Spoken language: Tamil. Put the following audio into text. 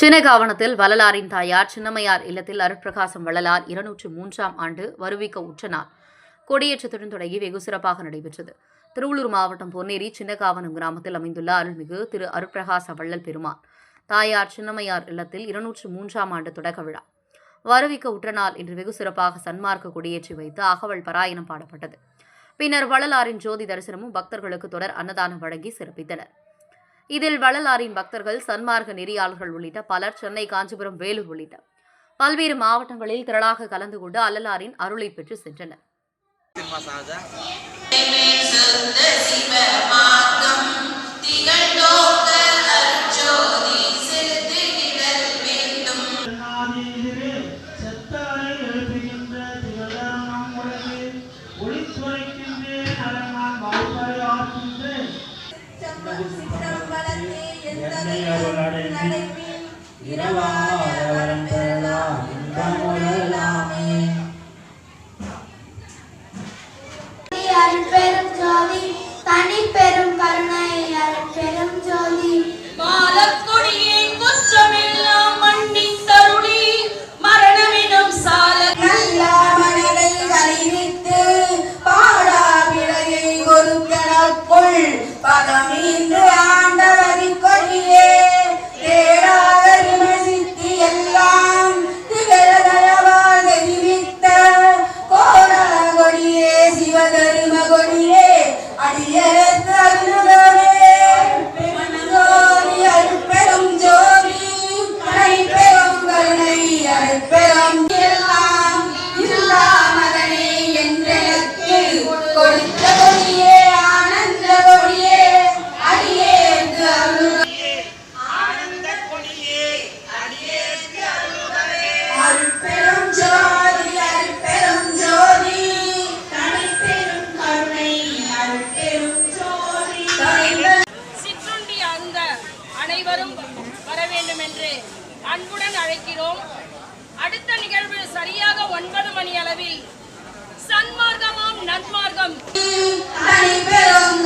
சின்னகாவணத்தில் வள்ளலாரின் தாயார் சின்னமையார் இல்லத்தில் அருட்பிரகாசம் வள்ளலார் இருநூற்று மூன்றாம் ஆண்டு வருவிக்க உற்ற நாள். கொடியேற்றத்துடன் தொடங்கி வெகு சிறப்பாக நடைபெற்றது. திருவள்ளூர் மாவட்டம் பொன்னேரி சின்னகாவனம் கிராமத்தில் அமைந்துள்ள அருள்மிகு திரு அருட்பிரகாச வள்ளல் பெருமான் தாயார் சின்னமையார் இல்லத்தில் இருநூற்று மூன்றாம் ஆண்டு தொடக்க விழா. வருவிக்க உற்ற நாள் இன்று வெகு சிறப்பாக சன்மார்க்க கொடியேற்றி வைத்து அகவல் பாராயணம் பாடப்பட்டது. பின்னர் வள்ளலாரின் ஜோதி தரிசனமும் பக்தர்களுக்கு தொடர் அன்னதானம் வழங்கி சிறப்பித்தனர். இதில் வள்ளலாரின் பக்தர்கள் சன்மார்க்க நெறியாளர்கள் உள்ளிட்ட பலர் சென்னை காஞ்சிபுரம் வேலூர் உள்ளிட்ட பல்வேறு மாவட்டங்களில் திரளாக கலந்து கொண்டு அல்லலாரின் அருளை பெற்று சென்றனர். திகழ்ந்தோ என்னை அருள் அடைந்து இரவாத வரம் பெறலாம். இன்பமுறலாமே Adiós. அன்புடன் அழைக்கிறோம். அடுத்த நிகழ்வு சரியாக ஒன்பது மணி அளவில். சன்மார்க்கமாம் நன்மார்க்கம். பெரும்